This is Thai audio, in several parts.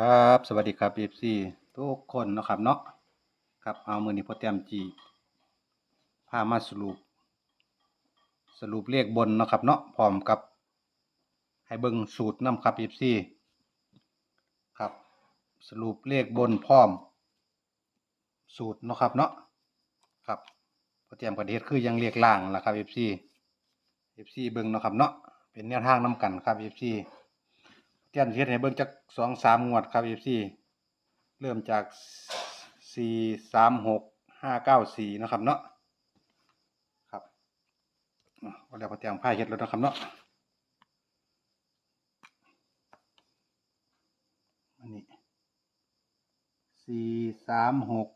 ครับ สวัสดีครับ FC ทุกคนนะครับเนาะครับเอามือนี้พอเตรียมจีพามาสรุป สรุปเลขบนนะครับเนาะพร้อมกับ ให้เบิ่งสูตรน้ำครับ FC ครับ สรุปเลขบนพร้อม สูตรนะครับเนาะครับพอเตรียมประเด็ดคือยังเลขล่างล่ะครับ FC FC เบิ่งนะครับเนาะเป็นแนวทางนํกันครับ FC เตรียมสิเฮ็ดให้เบิ่งจักสองสามงวดครับ FC เริ่มจากสี่สามหกห้าเก้าสี่นะครับเนาะครับอะวันแล้วพอเตียมผ้าเฮ็ดแล้วนะครับเนาะอันนี้สี่สามหก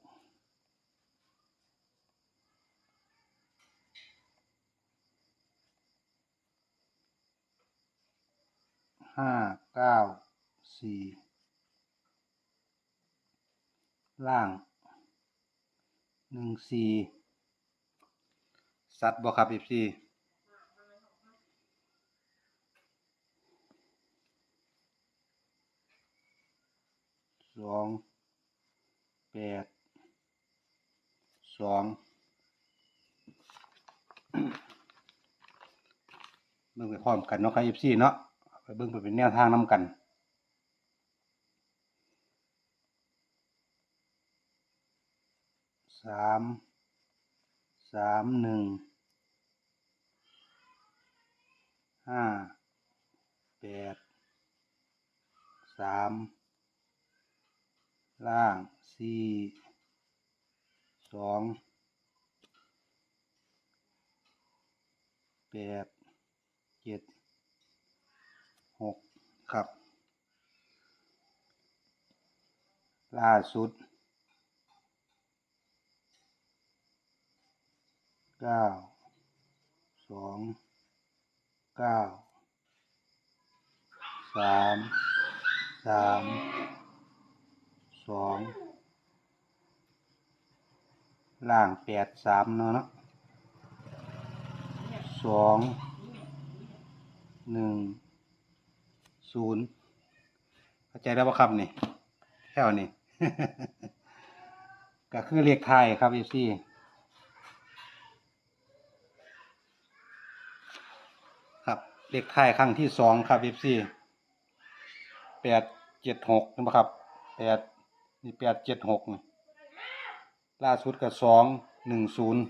ห้าเก้าสี่ล่างหนึ่งสี่สัตว์บ่ครับอีพี่สองแปดสองเบิ่งไปพร้อมกันเนาะครับ FC เนาะ อาไปเบิ่งไปเป็นแนวทางนํกันสามสามหนึ่งห้าแปดสามล่างสี่สองแปดเจ็ด หกครับ ล่าสุดเก้าสองเก้าสามสามสองล่างแปดสามเนาะเนาะสองหนึ่ง ศูนย์เข้าใจแล้วว่าครับนี่แค่นี้ ก็คือเลขไทายครับพี่ซี่ครับเลขไทายครั้งที่สองครับพี่ซี่แปดเจ็ดหกนะครับแปดนี่แปดเจ็ดหกนี่ล่าสุดก็สองหนึ่งศูนย์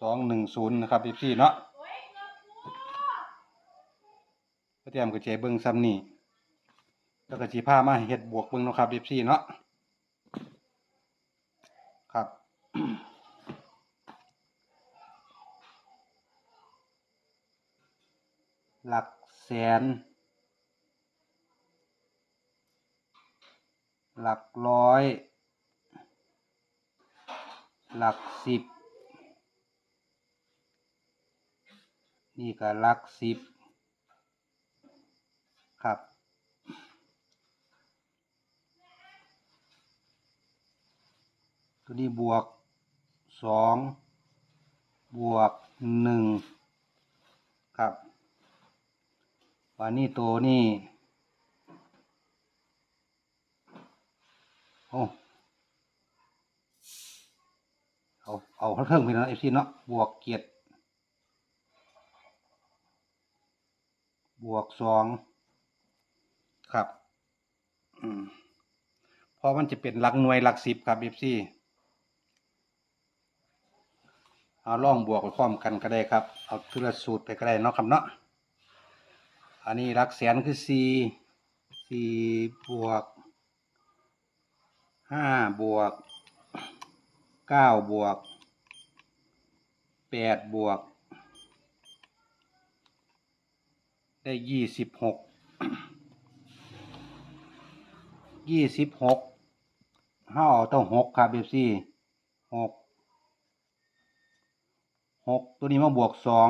สองหนึ่งศูนย์นะครับพี่ซี่เนาะ เตรียมกระเจายเบิ้งซ้ำนี่แล้วก็สีผ้ามาเฮ็ดบวกเบิ้งเนาะครับเอฟซีเนาะครับหลักแสน หลักร้อย หลักสิบ นี่ก็หลักสิบ ครับ ตัวนี้บวกสองบวกหนึ่งครับวันนี้ตัวนี้โอ้เอาเอาเพิ่มไปนะเอฟซีเนาะบวกเกียรติบวกสอง ครับ อืมเพราะมันจะเป็นหลักหน่วยหลักสิบครับเอฟซีเอาล่องบวกไปพร้อมกันก็ได้ครับ เอาทุละสูตรไปก็ได้เนาะครับเนาะ อันนี้หลักแสนคือสี่สี่บวกห้าบวกเก้าบวกแปดบวก ได้ยี่สิบหก ยี่สิบหกห้าต้องหกครับเบซี่หกหกตัวนี้มาบวกสอง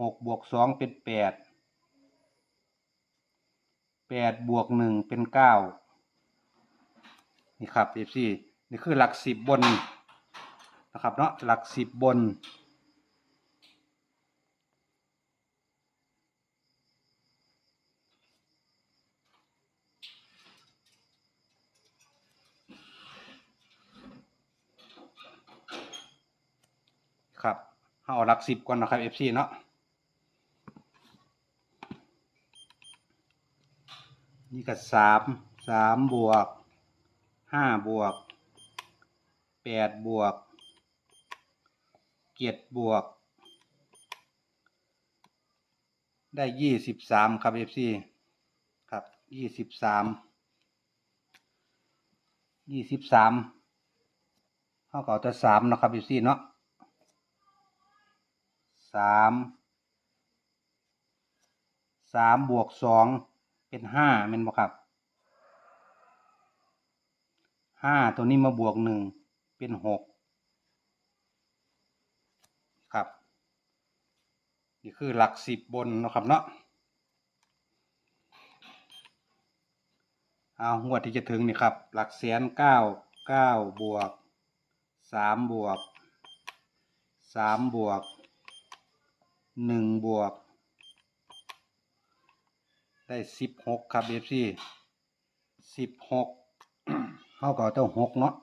หกบวกสองเป็นแปดแปดบวกหนึ่งเป็นเก้านี่ครับเบซี่นี่คือหลักสิบบนนะครับเนาะหลักสิบบน เอาหลักสิบก่อนนะครับ FC เนาะนี่ก็สามสามบวกห้าบวกแปดบวกเจ็ดบวก ได้ยี่สิบสามครับ FC ครับยี่สิบสามยี่สิบสามเขาก็เอาแต่สามนะครับ FC เนาะ สามสามบวกสองเป็นห้าแม่นบ่ครับห้าตัวนี้มาบวกหนึ่งเป็นหกครับ นี่คือหลักสิบบนนะครับเนาะเอางวดที่จะถึงนี่ครับ หลักแสนเก้าเก้าบวกสามบวกสามบวก หนึ่งบวก ได้สิบหกครับเอฟซีสิบหกเขาก็ต้องหกเนาะ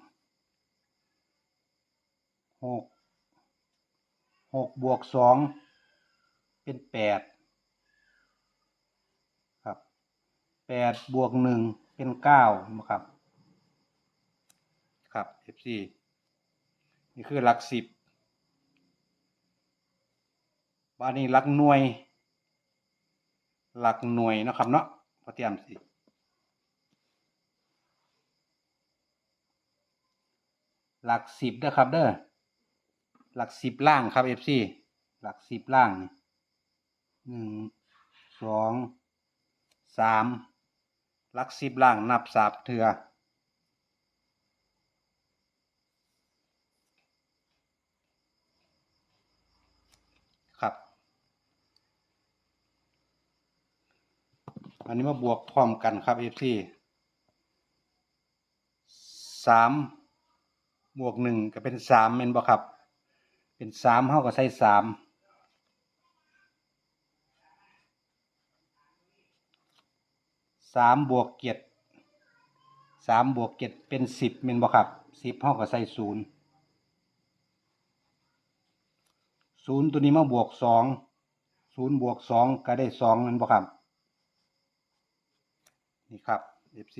หกหกบวกสองเป็นแปดครับแปดบวกหนึ่งเป็นเก้านะครับ ครับ FC นี่คือหลักสิบ บ้านนี้หลักหน่วย หลักหน่วยนะครับเนาะพอเตรียมสิหลักสิบนะครับเด้อหลักสิบล่างครับ FC หลักสิบล่างหนึ่งสองสามหลักสิบล่างนับสาบเถือ ครับ อันนี้มาบวกพร้อมกันครับ FC สามบวกหนึ่งก็เป็นสามเมนบ่ครับ เป็นสามเท่ากับใส่สามสามบวกเจ็ดสามบวกเจ็ดเป็นสิบเมนบ่ครับสิบเท่ากับใส่ศูนย์ศูนย์ตัวนี้มาบวกสองศูนย์บวกสองก็ได้สองเมนบ่ครับ นี่ครับ FC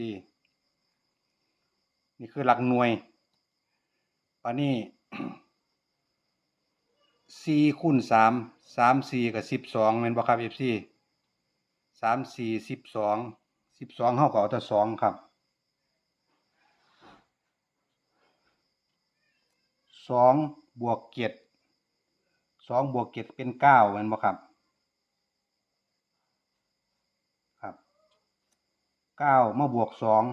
นี่คือหลักหน่วยปานนี้สี่คูณสามสามสี่กับสิบสองเป็นบ่ครับเอฟซีสามสี่สิบสองสิบสองเท่ากับเอาแต่สองครับสองบวกเจ็ดสองบวกเจ็ดเป็นเก้าเป็นบ่ครับครับ เก้ามาบวกสอง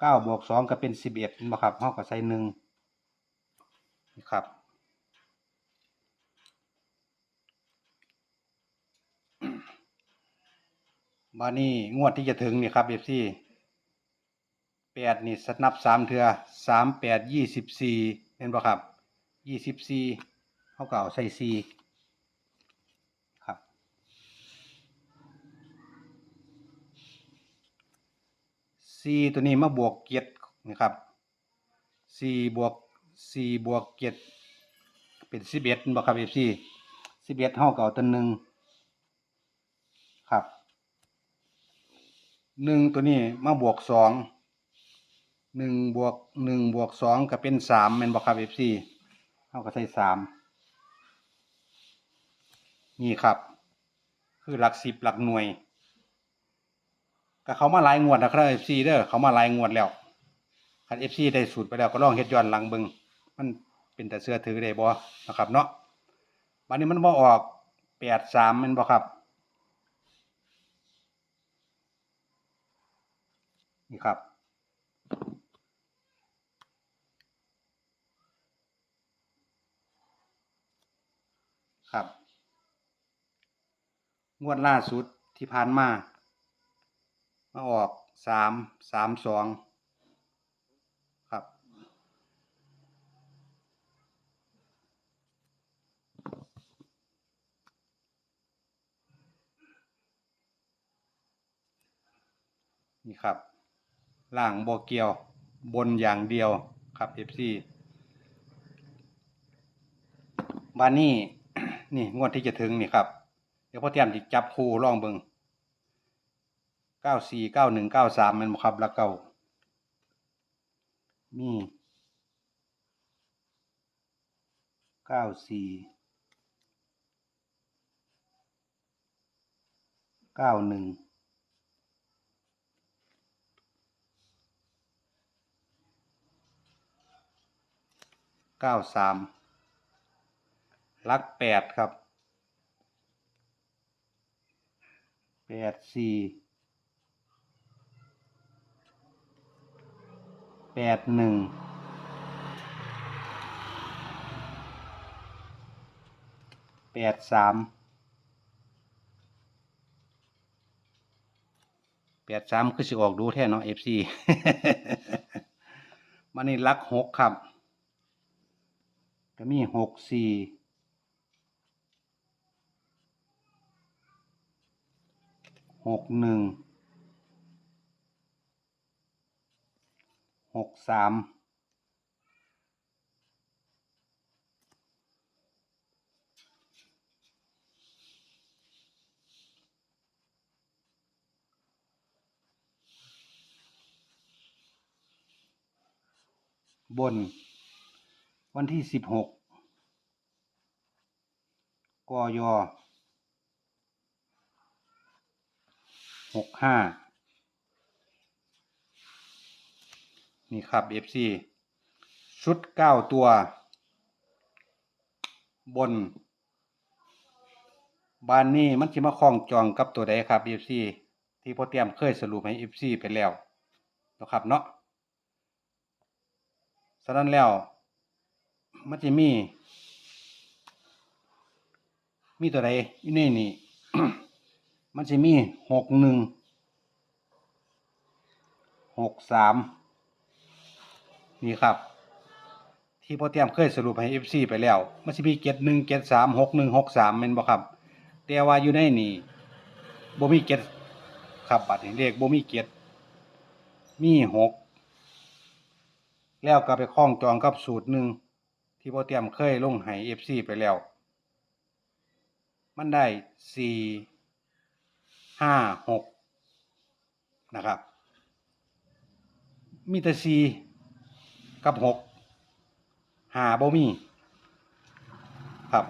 เก้าบวกสองก็เป็นสิบเอ็ดนบ่ครับเท่ากับใส่หนึ่งนะครับมานี่งวดที่จะถึงนี่ครับเอฟซีแปดนี่สนับสามเทือสามแปดยี่สิบสี่เห็นปะครับยี่สิบสี่เขาก็เอาใส่สี่ครับ สี่ตัวนี้มาบวกเกียรนี่ครับสี่บวกสี่บวกเกียรเป็นสิบเอ็ดบ่ครับเอฟซีสิบเอ็ดเขาก็เอาตัวหนึ่งครับหนึ่งตัวนี้มาบวกสองหนึ่งบวกหนึ่งบวกสองก็เป็นสามเป็นบวกครับเอฟซีเท่ากับใส่สามนี่ครับ คือหลักสิบหลักหน่วย ก็เขามาหลายงวดนะครับเอฟซีเด้อเขามาหลายงวดแล้วคันเอฟซีได้สูตรไปแล้วก็ลองเฮ็ดย้อนหลังเบิงมันเป็นแต่เสื้อถือได้บ่นะครับเนาะวันนี้มันบ่ออกแปดสามมันบ่ครับนี่ครับครับ งวดล่าสุดที่ผ่านมา มาออกสามสามสองครับนี่ครับล่างโบเกียวบนอย่างเดียวครับ FC บ้านนี้นี่งวดที่จะถึงนี่ครับ เดี๋ยวพ่อเตรียมจิจับคู่ลองเบิง เก้าสี่เก้าหนึ่งเก้าสามมันบ่ครับแล้วเก้ามีเก้าสี่เก้าหนึ่งเก้าสามลักแปดครับแปดสี่ แปดหนึ่งแปดสามแปดสามคือสิออกดูแท้เนาะเอฟซีมันนี่ลักหกครับ ก็มีหกสี่หกหนึ่ง หกสามบน วันที่สิบหกกยหกห้า นี่ครับ FC ชุดเก้าตัว บน บานนี้มันจะมาคล้องจองกับตัวใดครับ FC ที่พ่อเตรียมเคยสรุปให้ FC ไปแล้วนะครับเนาะฉะนั้นแล้ว มันจะมี มีตัวใดอยู่ในนี่ มันจะมีหกหนึ่งหกสาม นี่ครับ ที่พ่อเตรียมเคยสรุปให้ FC ไปแล้วมันจะมีเจ็ดหนึ่งเจ็ดสามหกหนึ่งหกสามเป็นบ่ครับ แต่ว่าอยู่ในนี่บ่มีเจ็ดครับบัดนี้เลขบ่มีเจ็ดมีหกแล้วก็ไปคล้องจองกับสูตรหนึ่งที่พ่อเตรียมเคยลงให้ FC ไปแล้ว มันได้สี่ห้าหกนะครับมีแต่สี่ กับหกหาบ่มีครับ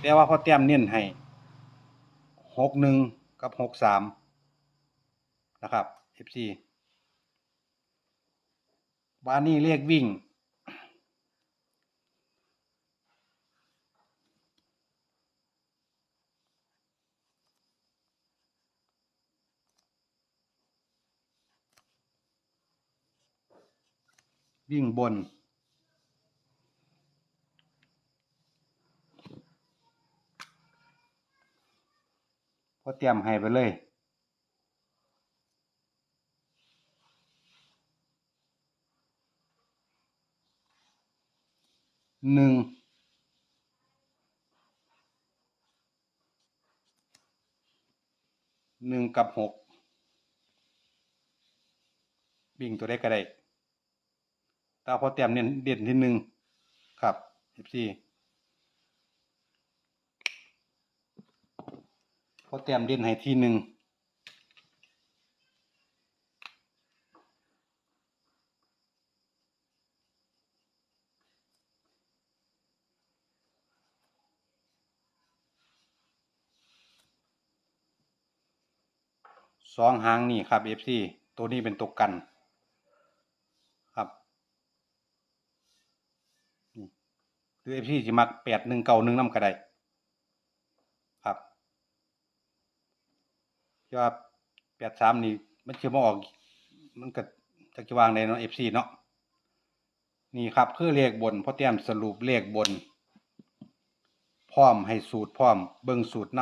แต่ว่าพอเตรียมเน้นให้หกหนึ่งกับหกสามนะครับ FC บ้านนี้เรียกวิ่ง วิ่งบน พอเตรียมให้ไปเลย หนึ่งหนึ่งกับหกวิ่งตัวได้ก็ได้ ตาพอเตรียมเน้นเด่นที่หนึ่งครับสิบสี่พอเตรียมเด่นให้ที่หนึ่งสองหางนี่ครับเอฟซีตัวนี้เป็นตัวกัน ครับนี่ห รือเอฟซีจะมักแปดหนึ่งเก้าหนึ่งน้ำก็ได้ครับยอดแปดสามนี่มันชื่อมาออก มันก็จะจะวางในเนาะเอฟซีเนาะนี่ครับคือเลขบนเพราะเตรียมสรุปเลขบน พร้อมให้สูตรพร้อม เบิ่งสูตรน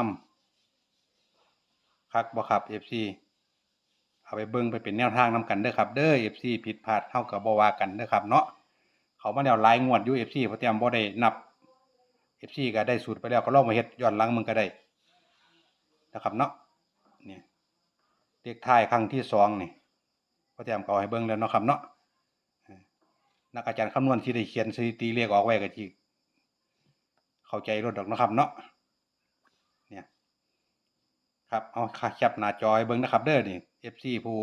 ำคักบ่ครับ FC เอาไปเบิ่งไปเป็นแนวทางนำกันเด้อครับ เด้อ FC ผิดพลาดเท่ากับบ่วากันเด้อครับเนาะ เขามาแล้วหลายงวดอยู่ FC เพราะเตรียมบ่ได้นับ FC ก็ได้สูตรไปแล้วก็ลองมาเฮ็ดย้อนหลังมันก็ได้นะครับเนาะเนี่ยเลขท้ายครั้งที่สองนี่พราะเตรียมก็เอาให้เบิ่งแล้วเนาะครับเนาะนักอาจารย์คำนวณที่ได้เขียนสถิติเลขออกไว้ก็ที่เข้าใจรถดอกนะครับเนาะเนี่ยครับเอาคาแคปหน้าจอยเบิ่งนะครับเด้อนี่ FC ผู้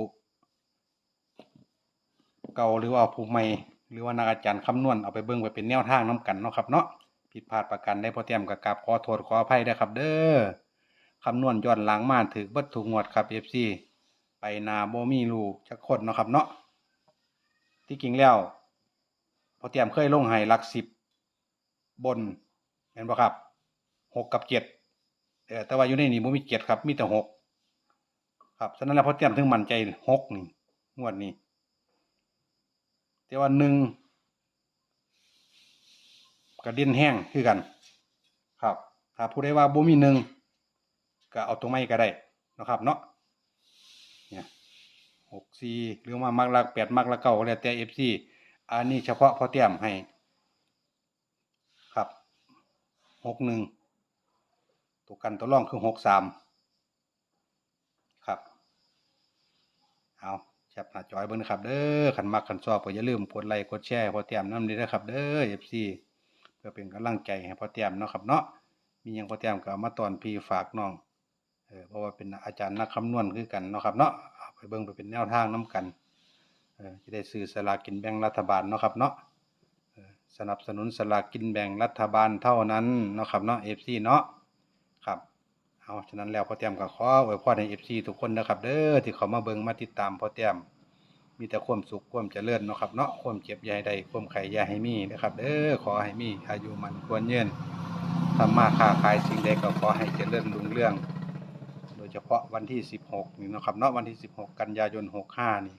เก่าหรือว่าผู้ใหม่ หรือว่านักอาจารย์คำนวณเอาไปเบิ่งไปเป็นแนวทางนํกันเนาะครับเนาะผิดพลาดประการใดพอเตรียมกับกราบขอโทษขออภัยด้ครับ เด้อคำนวณย้อนหลังมาถึกเบิดถูกงวดครับ FC ไปนาโบมีลูกจักคนเนาะครับเนาะที่จริงแล้วพอเตรียมเคยลงให้หลักสิบบนเห็นบ่ครับหกกับเจ็ดแต่ว่าอยู่ในนี้บ่มีเจ็ดครับมีแต่หกครับฉะนั้นแล้วพอเตรียมถึงมั่นใจหกนี่งวดนี้ แต่ว่าหนึ่งกระเด็นแห้งคือกัน ครับ ถ้าผู้ใดว่าบ่มีหนึ่งก็เอาตรงไม้ก็ได้นะครับ เนาะเนี่ยหกสี่หรือว่ามักลักแปดมักลักเก้าก็แล้วแต่เอฟซีอันนี้เฉพาะพอเตรียมให้ ครับหกหนึ่งตัวกันตัวร่องคือหกสามครับเอา แคปหาจอยเบิ่งนะครับเด้อขันมักขันชอบก็อย่าลืมกดไลค์กดแชร์พอเตรียมน้ำนี้นะครับเด้อ FC เพื่อเป็นกำลังใจให้พอเตรียมเนาะครับเนาะมียังพอเตรียมก็เอามาตอนพี่ฝากน้องเออเพราะว่าเป็นอาจารย์นักคำนวณคือกันเนาะครับเนาะเอาไปเบิ่งไปเป็นแนวทางนํกันเออจะได้ซื้อสลากกินแบ่งรัฐบาลเนาะครับเนาะเออสนับสนุนสลากกินแบ่งรัฐบาลเท่านั้นเนาะครับเนาะ FC เนาะ เอาฉะนั้นแล้วพ่อเตรียมก็ขออวยพรให้ FC ทุกคนนะครับ เด้อที่เขามาเบิ่งมาติดตามพ่อเตรียมมีแต่ความสุขความเจริญเนาะครับเนาะความเจ็บย่าให้ใดความไข่ย่าให้มีนะครับเด้อขอให้มีอายุมันควรเยืนทำมาค้าขายสิ่งใดก็ขอให้เจริญรุ่งเรือง โดยเฉพาะวันที่ 16นี่นะครับเนาะวันที่ 16 กันยายน 65 นี่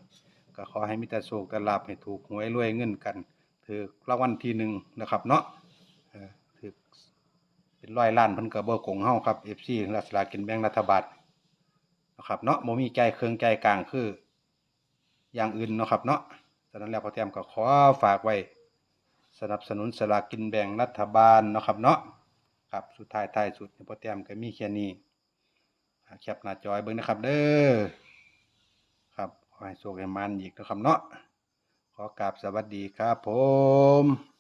ก็ขอให้มีแต่โชคแต่ลาภให้ถูกหวยรวยเงินกันถือรางวัลที่หนึ่งนะครับเนาะถือ เป็นร้อยล้านเพิ่นก็บ่โกงเฮาครับ FC รัฐสลากินแบ่งรัฐบาลนะครับเนาะบ่มีใจเครื่องใจกลางคือ อย่างอื่นเนาะครับเนาะฉะนั้นแล้วพอเตรียมก็ขอฝากไว้สนับสนุนสลากกินแบ่งรัฐบาลเนาะครับเนาะครับสุดท้ายท้ายสุดพอเตรียมก็มีแค่นี้แคปหน้าจอยเบิ่งนะครับ เด้อครับขอให้โชคให้มันอีกนะครับเนาะขอกราบสวัสดีครับผม